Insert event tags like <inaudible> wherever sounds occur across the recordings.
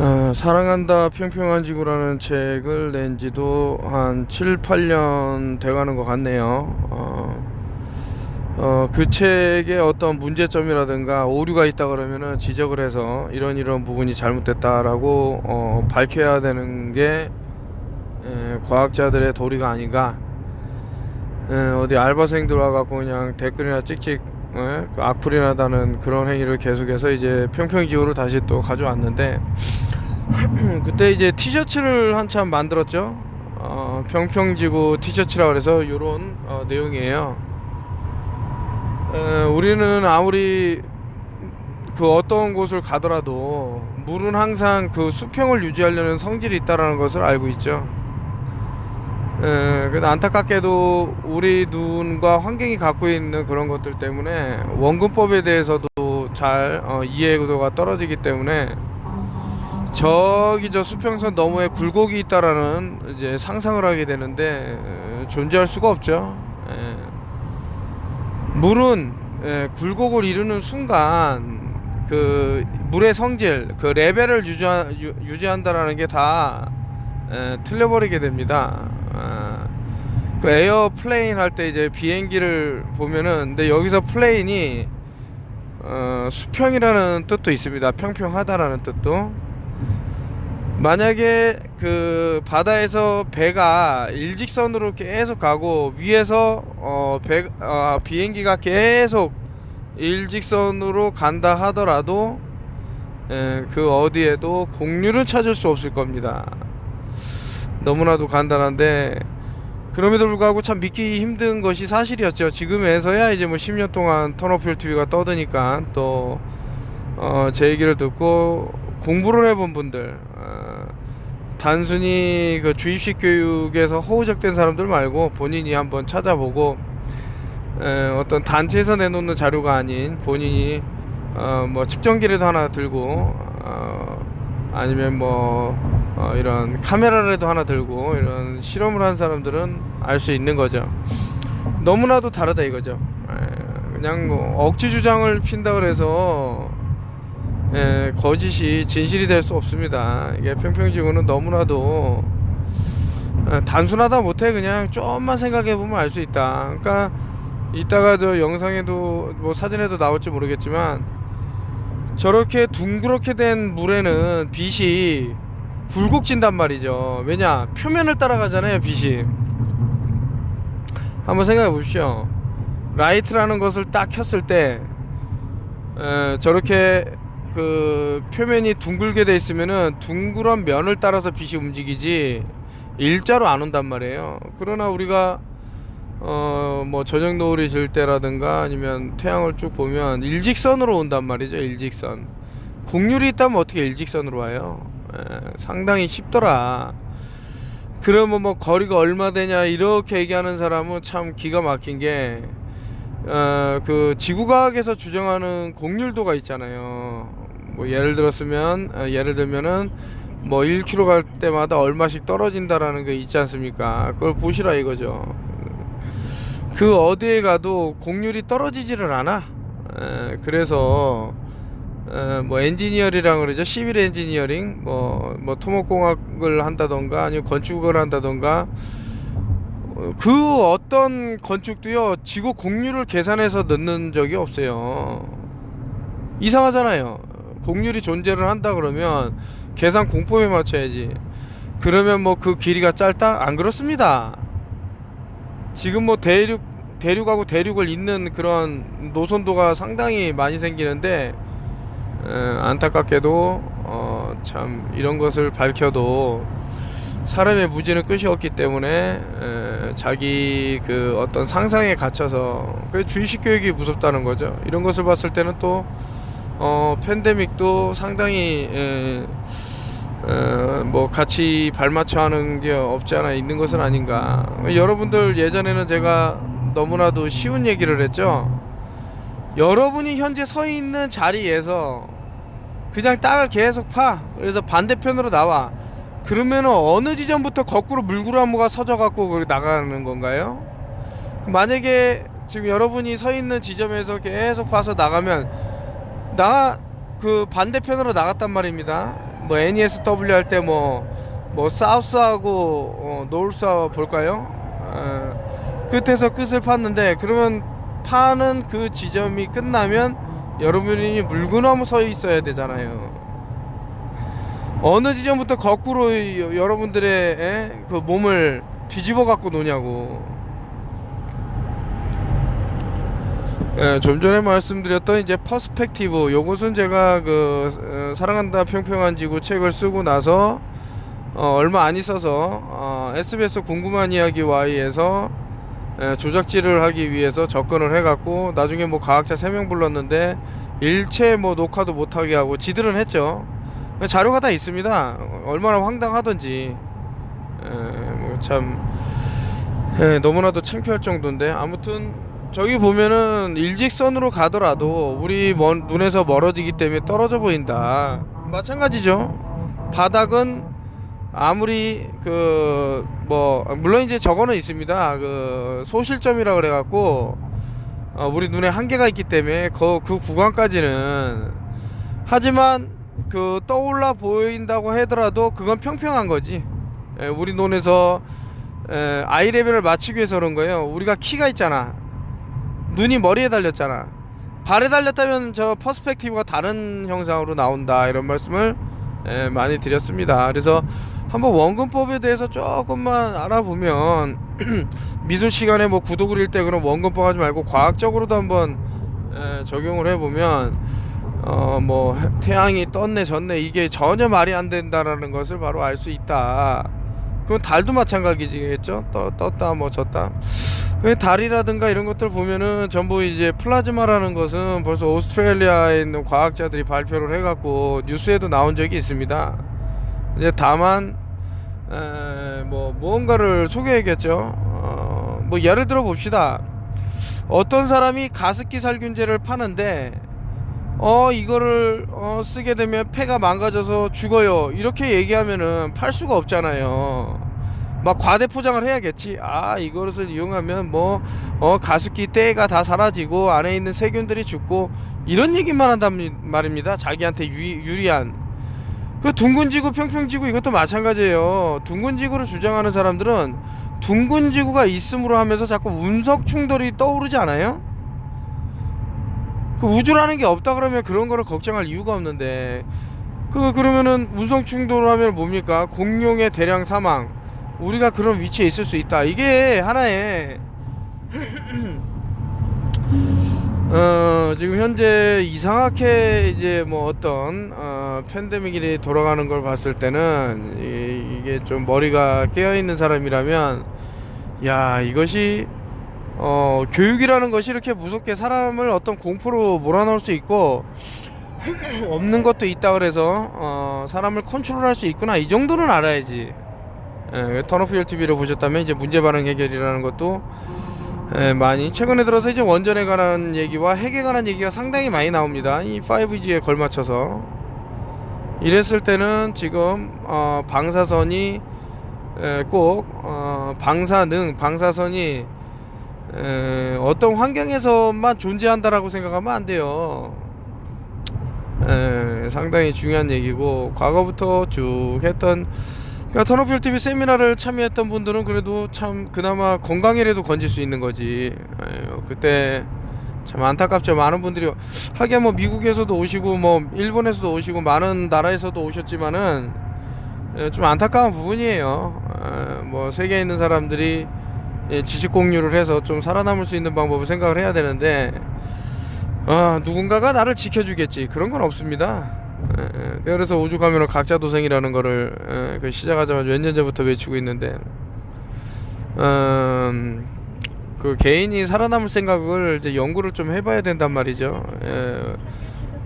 어, 사랑한다 평평한 지구라는 책을 낸 지도 한 7, 8년 돼가는 것 같네요. 어, 어, 그 책에 어떤 문제점이라든가 오류가 있다 그러면은 지적을 해서 이런 이런 부분이 잘못됐다라고 어, 밝혀야 되는 게 에, 과학자들의 도리가 아닌가. 에, 어디 알바생들 와갖고 그냥 댓글이나 찍찍 에, 그 악플이 나다는 그런 행위를 계속해서 이제 평평지구로 다시 또 가져왔는데 <clears throat> 그때 이제 티셔츠를 한참 만들었죠. 어, 평평지구 티셔츠라 그래서 이런 어, 내용이에요. 에, 우리는 아무리 그 어떤 곳을 가더라도 물은 항상 그 수평을 유지하려는 성질이 있다라는 것을 알고 있죠. 에, 근데 안타깝게도 우리 눈과 환경이 갖고 있는 그런 것들 때문에 원근법에 대해서도 잘 어, 이해도가 떨어지기 때문에 저기 저 수평선 너머에 굴곡이 있다라는 이제 상상을 하게 되는데 에, 존재할 수가 없죠. 에. 물은 에, 굴곡을 이루는 순간 그 물의 성질, 그 레벨을 유지하, 유, 유지한다라는 게 다 틀려버리게 됩니다. 아, 그 에어플레인 할 때 이제 비행기를 보면은 근데 여기서 플레인이 어, 수평이라는 뜻도 있습니다. 평평하다라는 뜻도. 만약에 그 바다에서 배가 일직선으로 계속 가고 위에서 어, 배, 어, 비행기가 계속 일직선으로 간다 하더라도 에, 그 어디에도 공유를 찾을 수 없을 겁니다. 너무나도 간단한데 그럼에도 불구하고 참 믿기 힘든 것이 사실이었죠. 지금에서야 이제 뭐 10년 동안 턴오필 TV가 떠드니까 또 어, 제 얘기를 듣고 공부를 해본 분들 어, 단순히 그 주입식 교육에서 허우적된 사람들 말고 본인이 한번 찾아보고 에, 어떤 단체에서 내놓는 자료가 아닌 본인이 어, 뭐 측정기라도 하나 들고 어, 아니면 뭐 어, 이런 카메라라도 하나 들고 이런 실험을 한 사람들은 알 수 있는 거죠. 너무나도 다르다 이거죠. 에, 그냥 뭐 억지 주장을 핀다 그래서 에, 거짓이 진실이 될 수 없습니다. 이게 평평지구는 너무나도 에, 단순하다 못해 그냥 좀만 생각해 보면 알 수 있다. 그러니까 이따가 저 영상에도 뭐 사진에도 나올지 모르겠지만 저렇게 둥그렇게 된 물에는 빛이 굴곡진단 말이죠. 왜냐? 표면을 따라가잖아요, 빛이. 한번 생각해 보십시오. 라이트라는 것을 딱 켰을 때 에, 저렇게 그 표면이 둥글게 돼 있으면은 둥그런 면을 따라서 빛이 움직이지 일자로 안 온단 말이에요. 그러나 우리가 어뭐 저녁 노을이 질 때라든가 아니면 태양을 쭉 보면 일직선으로 온단 말이죠. 일직선. 곡률이 있다면 어떻게 일직선으로 와요? 에, 상당히 쉽더라. 그러면 뭐 거리가 얼마 되냐 이렇게 얘기하는 사람은 참 기가 막힌 게 어, 그 지구과학에서 주장하는 곡률도가 있잖아요. 뭐 예를 들었으면 어, 예를 들면은 뭐 1km 갈 때마다 얼마씩 떨어진다라는 게 있지 않습니까? 그걸 보시라 이거죠. 그 어디에 가도 곡률이 떨어지지를 않아. 에, 그래서 에, 뭐 엔지니어링이라고 그러죠. 시빌 엔지니어링, 뭐, 뭐 토목공학을 한다던가 아니면 건축을 한다던가 어, 그 어떤 건축도요 지구 공률을 계산해서 넣는 적이 없어요. 이상하잖아요. 공률이 존재를 한다 그러면 계산 공법에 맞춰야지. 그러면 뭐 그 길이가 짧다? 안 그렇습니다. 지금 뭐 대륙 대륙하고 대륙을 잇는 그런 노선도가 상당히 많이 생기는데 에, 안타깝게도 어, 참 이런 것을 밝혀도 사람의 무지는 끝이 없기 때문에 에, 자기 그 어떤 상상에 갇혀서 그 주의식 교육이 무섭다는 거죠. 이런 것을 봤을 때는 또 어, 팬데믹도 상당히 에, 에, 뭐 같이 발맞춰 하는 게 없지 않아 있는 것은 아닌가. 여러분들 예전에는 제가 너무나도 쉬운 얘기를 했죠. 여러분이 현재 서 있는 자리에서 그냥 땅을 계속 파. 그래서 반대편으로 나와. 그러면 어느 지점부터 거꾸로 물구나무가 서져 갖고 나가는 건가요? 만약에 지금 여러분이 서 있는 지점에서 계속 파서 나가면 나 그 반대편으로 나갔단 말입니다. 뭐 NESW 할 때 뭐뭐 사우스하고 어, 노르스 볼까요? 어, 끝에서 끝을 팠는데 그러면 파는 그 지점이 끝나면 여러분이 물구나무 서 있어야 되잖아요. 어느 지점부터 거꾸로 여- 여러분들의 에? 그 몸을 뒤집어 갖고 노냐고. 예, 좀 전에 말씀드렸던 이제 퍼스펙티브 요것은 제가 그 어, 사랑한다 평평한 지구 책을 쓰고 나서 어, 얼마 안 있어서 어, SBS 궁금한 이야기 Y에서 예, 조작질을 하기 위해서 접근을 해갖고 나중에 뭐 과학자 3명 불렀는데 일체 뭐 녹화도 못하게 하고 지들은 했죠. 자료가 다 있습니다. 얼마나 황당하던지. 예, 뭐참 예, 너무나도 창피할 정도인데. 아무튼 저기 보면은 일직선으로 가더라도 우리 먼, 눈에서 멀어지기 때문에 떨어져 보인다. 마찬가지죠. 바닥은 아무리 그 뭐 물론 이제 저거는 있습니다 그 소실점이라 그래갖고 어, 우리 눈에 한계가 있기 때문에 그, 그 구간까지는 하지만 그 떠올라 보인다고 하더라도 그건 평평한 거지 예, 우리 눈에서 에, 아이 레벨을 맞추기 위해서 그런 거예요. 우리가 키가 있잖아. 눈이 머리에 달렸잖아. 발에 달렸다면 저 퍼스펙티브가 다른 형상으로 나온다 이런 말씀을 에, 많이 드렸습니다. 그래서 한번 원근법에 대해서 조금만 알아보면 <clears throat> 미술 시간에 뭐 구도 그릴 때 그런 원근법 하지 말고 과학적으로도 한번 에, 적용을 해보면 어 뭐 태양이 떴네 졌네 이게 전혀 말이 안 된다라는 것을 바로 알 수 있다. 그건 달도 마찬가지겠죠. 떠, 떴다 뭐 졌다. 그 달이라든가 이런 것들 보면은 전부 이제 플라즈마라는 것은 벌써 오스트레일리아에 있는 과학자들이 발표를 해갖고 뉴스에도 나온 적이 있습니다. 이제 다만 에, 뭐 무언가를 소개해야겠죠. 어, 뭐 예를 들어 봅시다. 어떤 사람이 가습기 살균제를 파는데 어 이거를 어, 쓰게 되면 폐가 망가져서 죽어요 이렇게 얘기하면은 팔 수가 없잖아요 막 과대 포장을 해야겠지. 아 이것을 이용하면 뭐 어, 가습기 때가 다 사라지고 안에 있는 세균들이 죽고 이런 얘기만 한단 말입니다. 자기한테 유, 유리한. 그 둥근 지구 평평 지구 이것도 마찬가지예요. 둥근 지구를 주장하는 사람들은 둥근 지구가 있음으로 하면서 자꾸 운석 충돌이 떠오르지 않아요? 그 우주라는 게 없다 그러면 그런 거를 걱정할 이유가 없는데. 그 그러면은 운석 충돌하면 뭡니까? 공룡의 대량 사망 우리가 그런 위치에 있을 수 있다 이게 하나의 <clears throat> 어 지금 현재 이상하게 이제 뭐 어떤 어 팬데믹이 돌아가는 걸 봤을 때는 이, 이게 좀 머리가 깨어 있는 사람이라면 야 이것이 어, 교육이라는 것이 이렇게 무섭게 사람을 어떤 공포로 몰아넣을 수 있고 <clears throat> 없는 것도 있다 그래서 어, 사람을 컨트롤할 수 있구나 이 정도는 알아야지. 예, 턴오프열 TV를 보셨다면 이제 문제 반응 해결이라는 것도 예, 많이 최근에 들어서 이제 원전에 관한 얘기와 핵에 관한 얘기가 상당히 많이 나옵니다. 이 5G에 걸맞춰서 이랬을 때는 지금 어, 방사선이 에, 꼭 어, 방사능 방사선이 에, 어떤 환경에서만 존재한다라고 생각하면 안 돼요. 에, 상당히 중요한 얘기고 과거부터 쭉 했던 그러니까 턴오필 TV 세미나를 참여했던 분들은 그래도 참 그나마 건강이라도 건질 수 있는 거지. 에휴, 그때 참 안타깝죠. 많은 분들이 하긴 뭐 미국에서도 오시고 뭐 일본에서도 오시고 많은 나라에서도 오셨지만은 에, 좀 안타까운 부분이에요. 에, 뭐 세계에 있는 사람들이 예, 지식 공유를 해서 좀 살아남을 수 있는 방법을 생각을 해야 되는데 아 누군가가 나를 지켜주겠지 그런 건 없습니다. 예, 예. 그래서 우주 가면은 각자 도생이라는 거를 예, 그 시작하자마자 몇 년 전부터 외치고 있는데 음, 그 개인이 살아남을 생각을 이제 연구를 좀 해봐야 된단 말이죠. 예,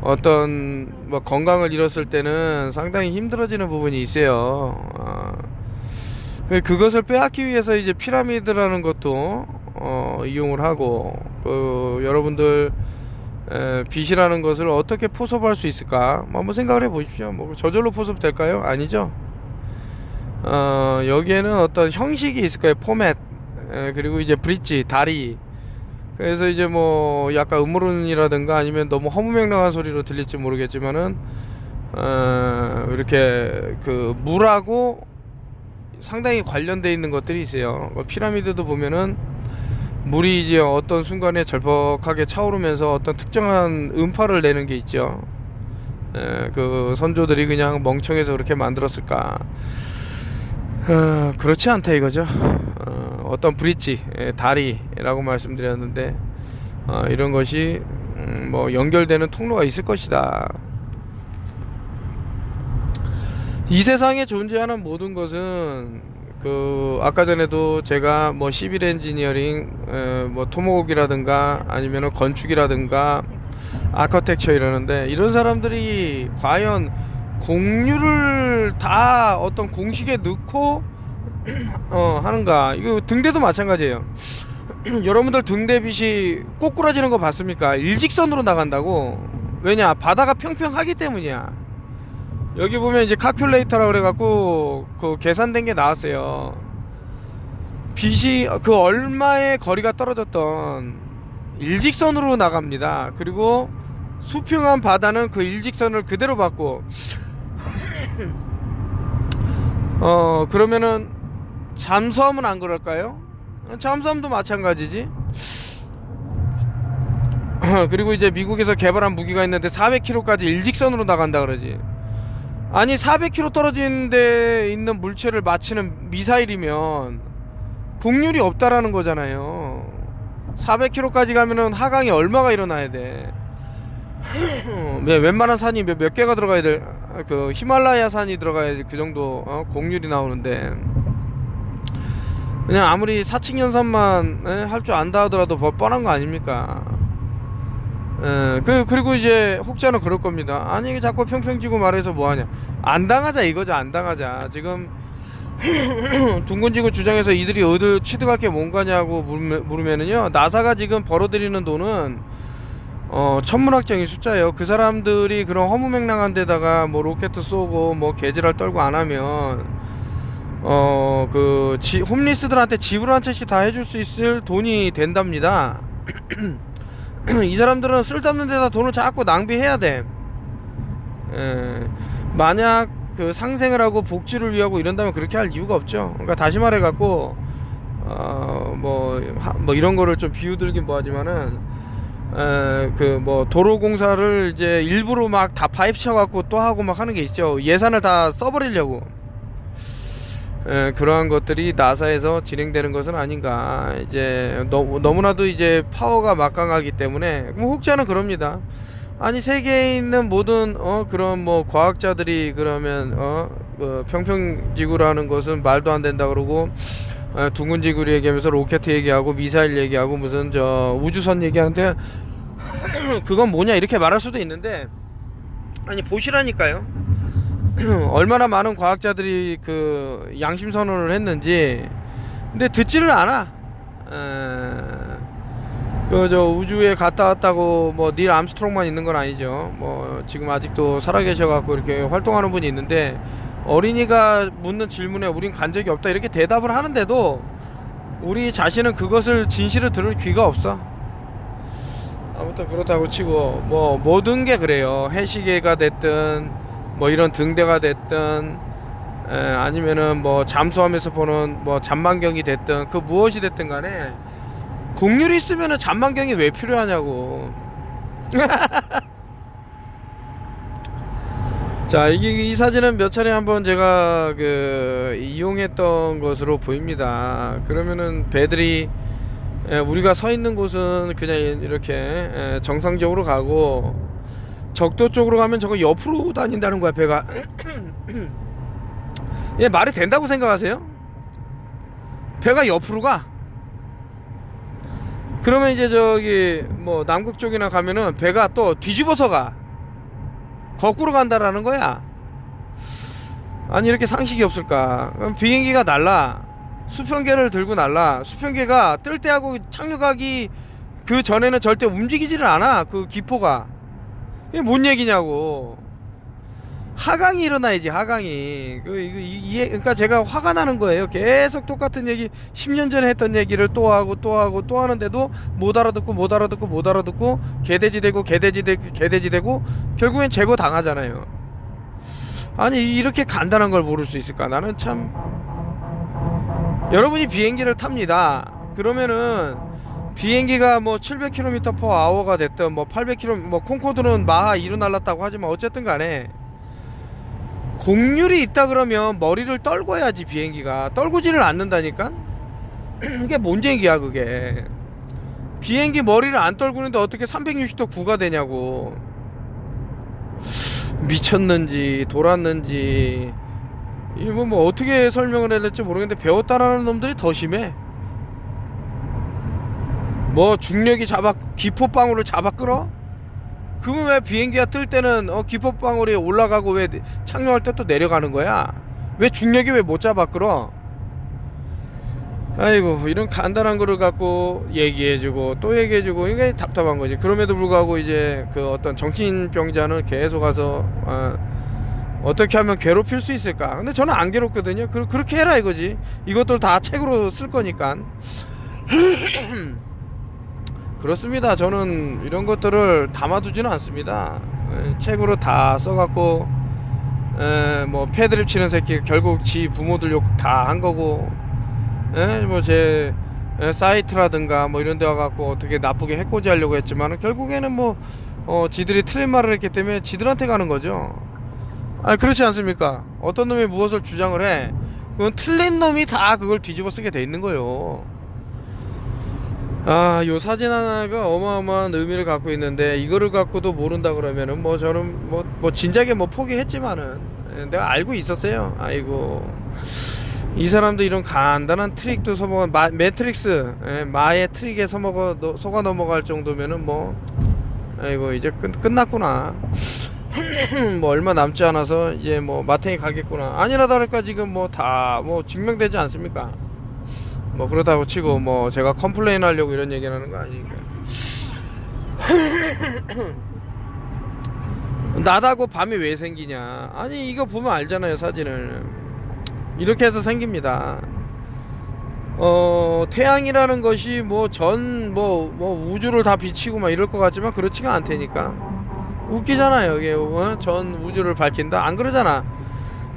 어떤 뭐 건강을 잃었을 때는 상당히 힘들어지는 부분이 있어요. 아, 그 그것을 빼앗기 위해서 이제 피라미드라는 것도 어, 이용을 하고 그 여러분들 에, 빚이라는 것을 어떻게 포섭할 수 있을까? 뭐 한번 생각을 해보십시오. 뭐 저절로 포섭 될까요? 아니죠. 어, 여기에는 어떤 형식이 있을 거예요. 포맷 에, 그리고 이제 브릿지 다리. 그래서 이제 뭐 약간 음모론이라든가 아니면 너무 허무맹랑한 소리로 들릴지 모르겠지만은 어, 이렇게 그 물하고 상당히 관련돼 있는 것들이 있어요. 뭐 피라미드도 보면은 물이 이제 어떤 순간에 절벽하게 차오르면서 어떤 특정한 음파를 내는 게 있죠. 에, 그 선조들이 그냥 멍청해서 그렇게 만들었을까? 어, 그렇지 않다 이거죠. 어, 어떤 브릿지, 예, 다리라고 말씀드렸는데 어, 이런 것이 음, 뭐 연결되는 통로가 있을 것이다. 이 세상에 존재하는 모든 것은 그 아까 전에도 제가 뭐 시빌 엔지니어링 에, 뭐 토목이라든가 아니면은 건축이라든가 아커텍처 이러는데 이런 사람들이 과연 공률을 다 어떤 공식에 넣고 어 하는가? 이거 등대도 마찬가지예요. <clears throat> 여러분들 등대빛이 꼬꾸라지는 거 봤습니까? 일직선으로 나간다고. 왜냐? 바다가 평평하기 때문이야 여기 보면 이제 카큘레이터라 그래갖고 그 계산된 게 나왔어요. 빛이 그 얼마의 거리가 떨어졌던 일직선으로 나갑니다. 그리고 수평한 바다는 그 일직선을 그대로 받고 <laughs> 어 그러면은 잠수함은 안 그럴까요? 잠수함도 마찬가지지. <clears throat> 그리고 이제 미국에서 개발한 무기가 있는데 400km까지 일직선으로 나간다 그러지. 아니 400km 떨어진 데 있는 물체를 맞히는 미사일이면 공률이 없다라는 거잖아요. 400km까지 가면은 하강이 얼마가 일어나야 돼? 네, 웬만한 산이 몇, 몇 개가 들어가야 될, 그 히말라야 산이 들어가야 그 정도 어? 공률이 나오는데 그냥 아무리 사칙연산만 할 줄 안다 하더라도 뭐 뻔한 거 아닙니까? 예, 그, 그리고 이제 혹자는 그럴 겁니다. 아니, 이게 자꾸 평평지고 말해서 뭐하냐. 안 당하자 이거죠, 안 당하자. 지금, <clears throat> 둥근지구 주장에서 이들이 어디 취득할 게 뭔가냐고 물으면, 물으면은요, 나사가 지금 벌어들이는 돈은, 어, 천문학적인 숫자예요. 그 사람들이 그런 허무맹랑한 데다가 뭐 로켓 쏘고 뭐 개지랄 떨고 안 하면, 어, 그, 지, 홈리스들한테 집을 한 채씩 다 해줄 수 있을 돈이 된답니다. <clears throat> <clears throat> 이 사람들은 쓸데없는 데다 돈을 자꾸 낭비해야 돼. 에, 만약 그 상생을 하고 복지를 위하고 이런다면 그렇게 할 이유가 없죠. 그러니까 다시 말해 갖고 어뭐 뭐 이런 거를 좀 비유들긴 뭐하지만은 그 뭐 도로 공사를 이제 일부러 막 다 파입 쳐갖고 또 하고 막 하는 게 있죠. 예산을 다 써버리려고. 에, 그러한 것들이 나사에서 진행되는 것은 아닌가. 이제 너, 너무나도 이제 파워가 막강하기 때문에 뭐 혹자는 그럽니다. 아니 세계에 있는 모든 어 그런 뭐 과학자들이 그러면 어그 평평지구라는 것은 말도 안 된다 그러고 어, 둥근 지구를 얘기하면서 로켓 얘기하고 미사일 얘기하고 무슨 저 우주선 얘기하는데 <clears throat> 그건 뭐냐 이렇게 말할 수도 있는데 아니 보시라니까요 <clears throat> 얼마나 많은 과학자들이 그 양심 선언을 했는지 근데 듣지를 않아. 그 저 우주에 갔다 왔다고 뭐 닐 암스트롱만 있는 건 아니죠. 뭐 지금 아직도 살아계셔 갖고 이렇게 활동하는 분이 있는데 어린이가 묻는 질문에 우린 간 적이 없다 이렇게 대답을 하는데도 우리 자신은 그것을 진실을 들을 귀가 없어. 아무튼 그렇다고 치고 뭐 모든 게 그래요. 해시계가 됐든 뭐 이런 등대가 됐든 에, 아니면은 뭐 잠수함에서 보는 뭐 잔망경이 됐든 그 무엇이 됐든 간에 공률이 있으면은 잔망경이 왜 필요하냐고. <laughs> 자 이게 이 사진은 몇 차례 한번 제가 그 이용했던 것으로 보입니다. 그러면은 배들이 에, 우리가 서 있는 곳은 그냥 이렇게 에, 정상적으로 가고 적도 쪽으로 가면 저거 옆으로 다닌다는 거야 배가. 얘 <clears throat> 말이 된다고 생각하세요? 배가 옆으로 가? 그러면 이제 저기 뭐 남극 쪽이나 가면은 배가 또 뒤집어서 가. 거꾸로 간다라는 거야. 아니 이렇게 상식이 없을까? 그럼 비행기가 날라. 수평계를 들고 날라. 수평계가 뜰 때하고 착륙하기 그 전에는 절대 움직이지를 않아 그 기포가 이게 뭔 얘기냐고. 하강이 일어나야지 하강이 그 이거 이해 그러니까 제가 화가 나는 거예요 계속 똑같은 얘기 10년 전에 했던 얘기를 또 하고 또 하고 또 하는데도 못 알아듣고 못 알아듣고 못 알아듣고 개돼지 되고 개돼지 되고 개돼지 되고 결국엔 제거 당하잖아요 아니 이렇게 간단한 걸 모를 수 있을까? 나는 참 여러분이 비행기를 탑니다. 그러면은 비행기가 뭐 700km per hour가 됐든 뭐 800km 뭐 콩코드는 마하 2로 날랐다고 하지만 어쨌든 간에 공률이 있다 그러면 머리를 떨궈야지 비행기가. 떨구지를 않는다니까? <clears throat> 이게 뭔 얘기야 그게? 비행기 머리를 안 떨구는데 어떻게 360도 구가 되냐고. 미쳤는지 돌았는지. 이거 뭐 어떻게 설명을 해야 될지 모르겠는데 배웠다라는 놈들이 더 심해 뭐 중력이 잡아 기포방울을 잡아 끌어? 그러면 왜 비행기가 뜰 때는 어 기포방울이 올라가고 왜 착륙할 때 또 내려가는 거야? 왜 중력이 왜 못 잡아 끌어? 아이고 이런 간단한 거를 갖고 얘기해주고 또 얘기해주고 이게 답답한 거지. 그럼에도 불구하고 이제 그 어떤 정신병자는 계속 와서 어, 어떻게 하면 괴롭힐 수 있을까? 근데 저는 안 괴롭거든요. 그, 그렇게 해라 이거지. 이것들 다 책으로 쓸 거니까. <clears throat> 그렇습니다. 저는 이런 것들을 담아두지는 않습니다. 에, 책으로 다 써갖고 에, 뭐 패드립 치는 새끼 결국 지 부모들 욕 다 한 거고 뭐제 사이트라든가 뭐 이런 데 와갖고 어떻게 나쁘게 해코지 하려고 했지만 결국에는 뭐 어, 지들이 틀린 말을 했기 때문에 지들한테 가는 거죠. 아 그렇지 않습니까? 어떤 놈이 무엇을 주장을 해 그건 틀린 놈이 다 그걸 뒤집어 쓰게 돼 있는 거예요. 아, 요 사진 하나가 어마어마한 의미를 갖고 있는데 이거를 갖고도 모른다 그러면은 뭐 저는 뭐, 뭐 진작에 뭐 포기했지만은 예, 내가 알고 있었어요. 아이고 이 사람도 이런 간단한 트릭도 써먹어 마, 매트릭스 예, 마의 트릭에 써먹어 너, 속아 넘어갈 정도면은 뭐 아이고 이제 끝, 끝났구나. <clears throat> 뭐 얼마 남지 않아서 이제 뭐 마탱이 가겠구나. 아니라 다를까 지금 뭐 다뭐 증명되지 않습니까? 뭐 그렇다고 치고 뭐 제가 컴플레인 하려고 이런 얘기를 하는 거 아니니까 <laughs> 나다고 밤이 왜 생기냐? 아니 이거 보면 알잖아요 사진을. 이렇게 해서 생깁니다. 어 태양이라는 것이 뭐 전 뭐 뭐 우주를 다 비치고 막 이럴 것 같지만 그렇지가 않다니까. 웃기잖아요 이게. 어? 전 우주를 밝힌다? 안 그러잖아.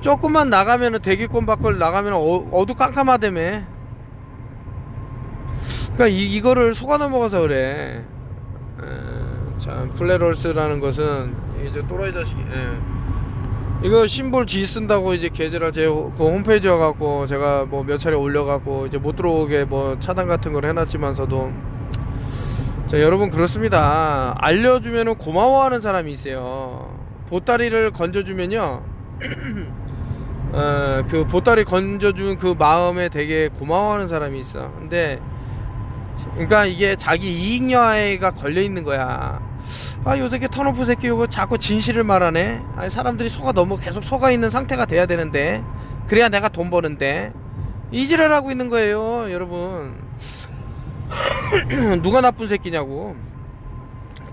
조금만 나가면은 대기권 밖을 나가면 어, 어두 깜깜하다며 그러니까 이, 이거를 속아 넘어가서 그래. 에, 참 플레롤스라는 것은 이제 또라이 자식이. 예. 이거 심볼 G 쓴다고 이제 계좌를 제그 홈페이지 와갖고 제가 뭐 몇 차례 올려갖고 이제 못 들어오게 뭐 차단 같은 걸 해놨지만서도 자 여러분 그렇습니다. 알려주면은 고마워하는 사람이 있어요. 보따리를 건져주면요. <clears throat> 어, 그 보따리 건져준 그 마음에 되게 고마워하는 사람이 있어. 근데 그러니까 이게 자기 이익여하가 걸려 있는 거야. 아, 요 새끼 턴오프 새끼 이거 자꾸 진실을 말하네. 아니, 사람들이 속아 너무 계속 속아 있는 상태가 돼야 되는데. 그래야 내가 돈 버는데. 이지랄 하고 있는 거예요, 여러분. <clears throat> 누가 나쁜 새끼냐고.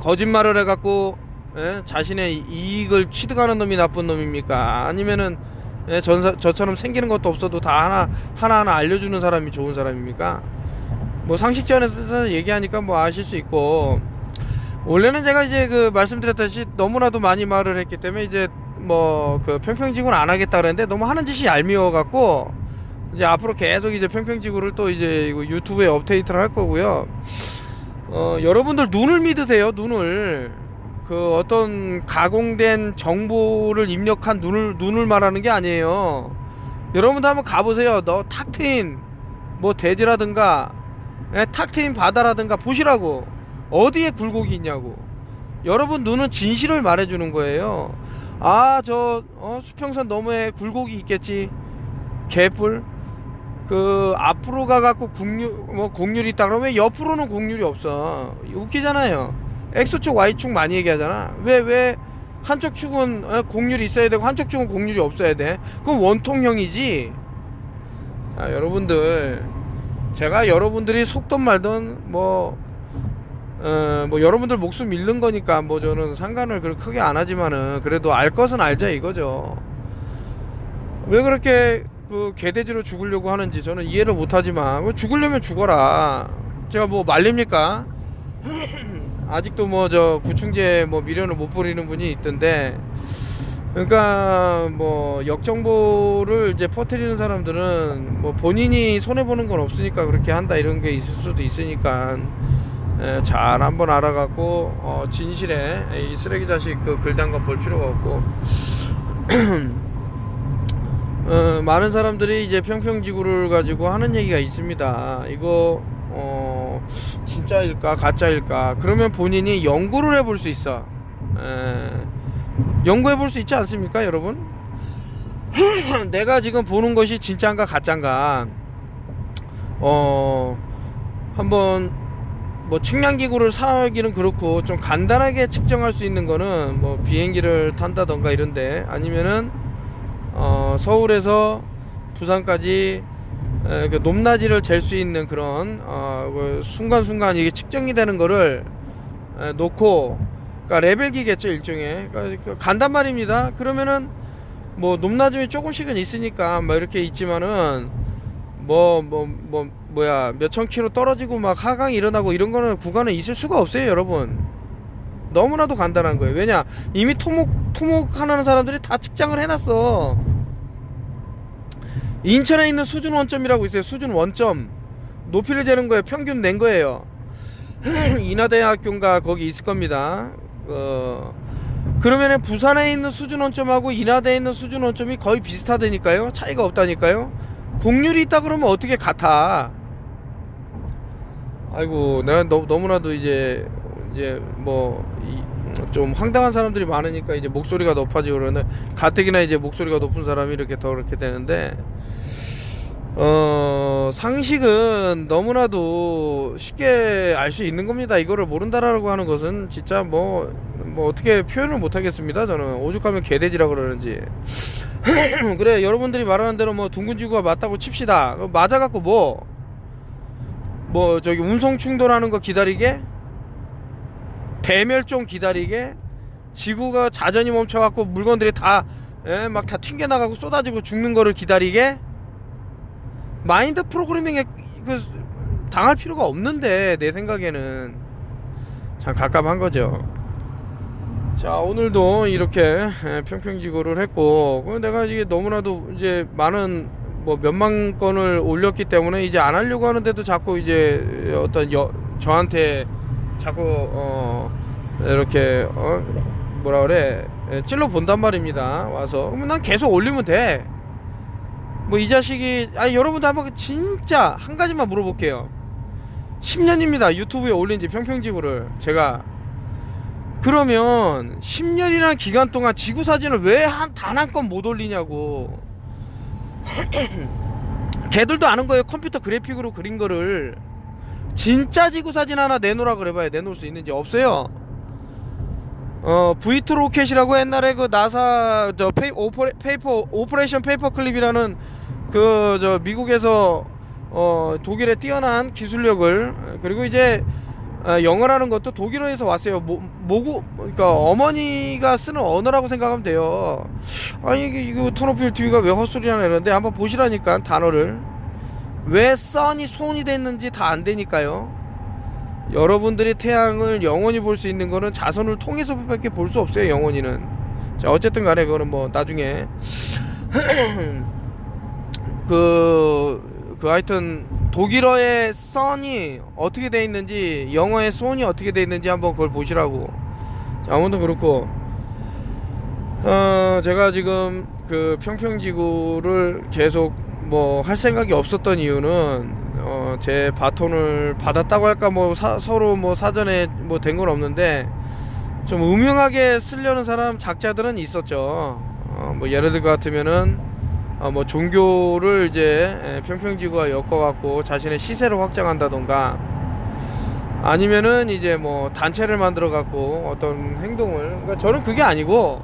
거짓말을 해갖고, 예? 자신의 이익을 취득하는 놈이 나쁜 놈입니까? 아니면은, 예, 전사, 저처럼 생기는 것도 없어도 다 하나, 하나하나 알려주는 사람이 좋은 사람입니까? 뭐 상식전에서 얘기하니까 뭐 아실 수 있고 원래는 제가 이제 그 말씀드렸듯이 너무나도 많이 말을 했기 때문에 이제 뭐 그 평평지구는 안 하겠다 그랬는데 너무 하는 짓이 얄미워 갖고 이제 앞으로 계속 이제 평평지구를 또 이제 유튜브에 업데이트를 할 거고요. 어 여러분들 눈을 믿으세요 눈을 그 어떤 가공된 정보를 입력한 눈을 눈을 말하는 게 아니에요. 여러분도 한번 가보세요. 너 탁 트인 뭐 대지라든가 예, 탁 트인 바다라든가 보시라고 어디에 굴곡이 있냐고. 여러분 눈은 진실을 말해주는 거예요. 아저 어, 수평선 너머에 굴곡이 있겠지. 개뿔. 그 앞으로 가갖고 국률 뭐 공률이 있다 그러면 옆으로는 공률이 없어? 웃기잖아요. X축 Y축 많이 얘기하잖아. 왜 왜 한쪽 축은 어, 공률이 있어야 되고 한쪽 축은 공률이 없어야 돼? 그건 원통형이지. 자 여러분들 제가 여러분들이 속던 말든 뭐, 어, 뭐 여러분들 목숨 잃는 거니까 뭐 저는 상관을 그렇게 크게 안 하지만은 그래도 알 것은 알자 이거죠. 왜 그렇게 그 개돼지로 죽으려고 하는지 저는 이해를 못하지만 뭐 죽으려면 죽어라. 제가 뭐 말립니까? <clears throat> 아직도 뭐 저 구충제 뭐 미련을 못 버리는 분이 있던데 그러니까 뭐 역정보를 이제 퍼뜨리는 사람들은 뭐 본인이 손해 보는 건 없으니까 그렇게 한다 이런 게 있을 수도 있으니까 에, 잘 한번 알아갖고 어, 진실에 이 쓰레기 자식 그 글단 건 볼 필요가 없고 <clears throat> 어, 많은 사람들이 이제 평평지구를 가지고 하는 얘기가 있습니다. 이거 어, 진짜일까 가짜일까? 그러면 본인이 연구를 해볼 수 있어. 에, 연구해 볼 수 있지 않습니까, 여러분? <clears throat> 내가 지금 보는 것이 진짜인가 가짜인가? 어, 한번 뭐 측량 기구를 사기는 그렇고 좀 간단하게 측정할 수 있는 거는 뭐 비행기를 탄다던가 이런데 아니면은 어, 서울에서 부산까지 에, 그 높낮이를 잴 수 있는 그런 어, 그 순간순간 이게 측정이 되는 거를 에, 놓고 그러니까 레벨기겠죠 일종의. 그러니까 그 간단 말입니다. 그러면은 뭐 높낮음이 조금씩은 있으니까 뭐 이렇게 있지만은 뭐 뭐 뭐 뭐, 야 몇천 킬로 떨어지고 막 하강이 일어나고 이런 거는 구간에 있을 수가 없어요 여러분. 너무나도 간단한 거예요. 왜냐 이미 토목 토목 하는 사람들이 다 측정을 해놨어. 인천에 있는 수준 원점이라고 있어요. 수준 원점. 높이를 재는 거예요. 평균 낸 거예요. <clears throat> 인하대학교인가 거기 있을 겁니다 어 그러면은 부산에 있는 수준 원점하고 인하대에 있는 수준 원점이 거의 비슷하다니까요? 차이가 없다니까요? 공률이 있다 그러면 어떻게 같아? 아이고 내가 너, 너무나도 이제 이제 뭐 좀 황당한 사람들이 많으니까 이제 목소리가 높아지고 그러는데 가뜩이나 이제 목소리가 높은 사람이 이렇게 더 그렇게 되는데 어 상식은 너무나도 쉽게 알 수 있는 겁니다. 이거를 모른다라고 하는 것은 진짜 뭐 뭐 어떻게 표현을 못 하겠습니다 저는. 오죽하면 개돼지라 그러는지. <clears throat> 그래 여러분들이 말하는 대로 뭐 둥근 지구가 맞다고 칩시다. 맞아갖고 뭐? 뭐 저기 운송 충돌하는 거 기다리게? 대멸종 기다리게? 지구가 자전이 멈춰갖고 물건들이 다막다 튕겨 나가고 쏟아지고 죽는 거를 기다리게 마인드 프로그래밍에 그 당할 필요가 없는데 내 생각에는 참 갑갑한 거죠. 자 오늘도 이렇게 평평지구를 했고 그 내가 이게 너무나도 이제 많은 뭐 몇만 건을 올렸기 때문에 이제 안 하려고 하는데도 자꾸 이제 어떤 여, 저한테 자꾸 어 이렇게 어 뭐라 그래? 예, 찔러 본단 말입니다. 와서. 그러면 난 계속 올리면 돼 뭐 이 자식이 아니 여러분들 한번 진짜 한 가지만 물어볼게요. 10년입니다. 유튜브에 올린 지 평평지구를 제가. 그러면 10년이라는 기간 동안 지구 사진을 왜 한 단 한 건 못 올리냐고. <clears throat> 걔들도 아는 거예요. 컴퓨터 그래픽으로 그린 거를. 진짜 지구 사진 하나 내놓으라 그래봐야 내놓을 수 있는지 없어요. 어 V2 로켓이라고 옛날에 그 나사 저 페이, 오퍼레, 페이퍼 오퍼레이션 페이퍼 클립이라는 그 저 미국에서 어 독일의 뛰어난 기술력을 그리고 이제 어, 영어라는 것도 독일어에서 왔어요. 모, 모국 그러니까 어머니가 쓰는 언어라고 생각하면 돼요. 아니 이게 이거 턴오필 TV가 왜 헛소리나 이러는데 한번 보시라니까 단어를 왜 썬이 손이 됐는지 다 안 되니까요. 여러분들이 태양을 영원히 볼 수 있는 거는 자선을 통해서밖에 볼 수 없어요. 영원히는. 자 어쨌든 간에 그거는 뭐 나중에 <clears throat> 그, 그 하여튼 독일어의 선이 어떻게 돼 있는지 영어의 손이 어떻게 돼 있는지 한번 그걸 보시라고. 자 아무튼 그렇고. 어 제가 지금 그 평평지구를 계속 뭐 할 생각이 없었던 이유는 어 제 바톤을 받았다고 할까 뭐 사, 서로 뭐 사전에 뭐 된 건 없는데 좀 음흉하게 쓰려는 사람 작자들은 있었죠. 어 뭐 예를 들것 같으면은 어, 뭐 종교를 이제 에, 평평지구가 엮어갖고 자신의 시세를 확장한다던가 아니면은 이제 뭐 단체를 만들어갖고 어떤 행동을 그러니까 저는 그게 아니고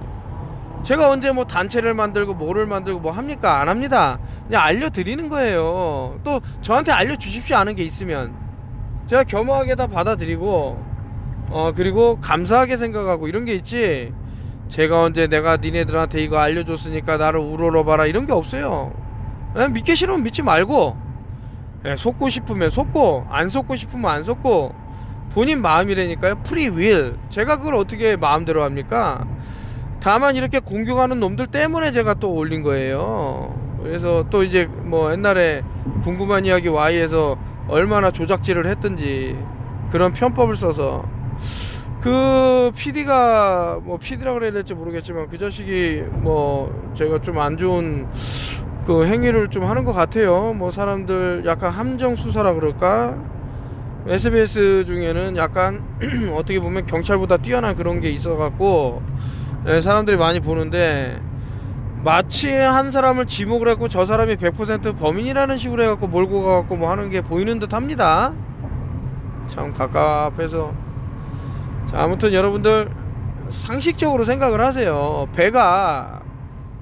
제가 언제 뭐 단체를 만들고 뭐를 만들고 뭐 합니까? 안 합니다. 그냥 알려드리는 거예요. 또 저한테 알려주십시오 아는 게 있으면. 제가 겸허하게 다 받아들이고 어 그리고 감사하게 생각하고 이런 게 있지 제가 언제 내가 니네들한테 이거 알려줬으니까 나를 우러러봐라 이런 게 없어요. 에? 믿기 싫으면 믿지 말고 에, 속고 싶으면 속고 안 속고 싶으면 안 속고 본인 마음이라니까요. 프리 윌. 제가 그걸 어떻게 마음대로 합니까? 다만 이렇게 공격하는 놈들 때문에 제가 또 올린 거예요. 그래서 또 이제 뭐 옛날에 궁금한 이야기 Y에서 얼마나 조작질을 했든지 그런 편법을 써서 그 PD가 뭐 PD라 그래야 될지 모르겠지만 그 자식이 뭐 제가 좀 안 좋은 그 행위를 좀 하는 것 같아요. 뭐 사람들 약간 함정 수사라 그럴까? SBS 중에는 약간 <clears throat> 어떻게 보면 경찰보다 뛰어난 그런 게 있어갖고 예, 사람들이 많이 보는데 마치 한 사람을 지목을 했고 저 사람이 100% 범인이라는 식으로 해갖고 몰고 가갖고 뭐 하는 게 보이는 듯 합니다. 참 갑갑해서 자 아무튼 여러분들 상식적으로 생각을 하세요. 배가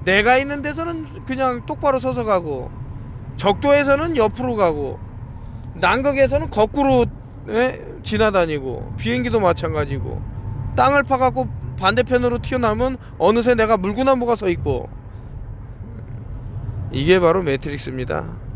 내가 있는 데서는 그냥 똑바로 서서 가고 적도에서는 옆으로 가고 남극에서는 거꾸로 예? 지나다니고 비행기도 마찬가지고 땅을 파갖고 반대편으로 튀어나오면 어느새 내가 물구나무가 서 있고 이게 바로 매트릭스입니다.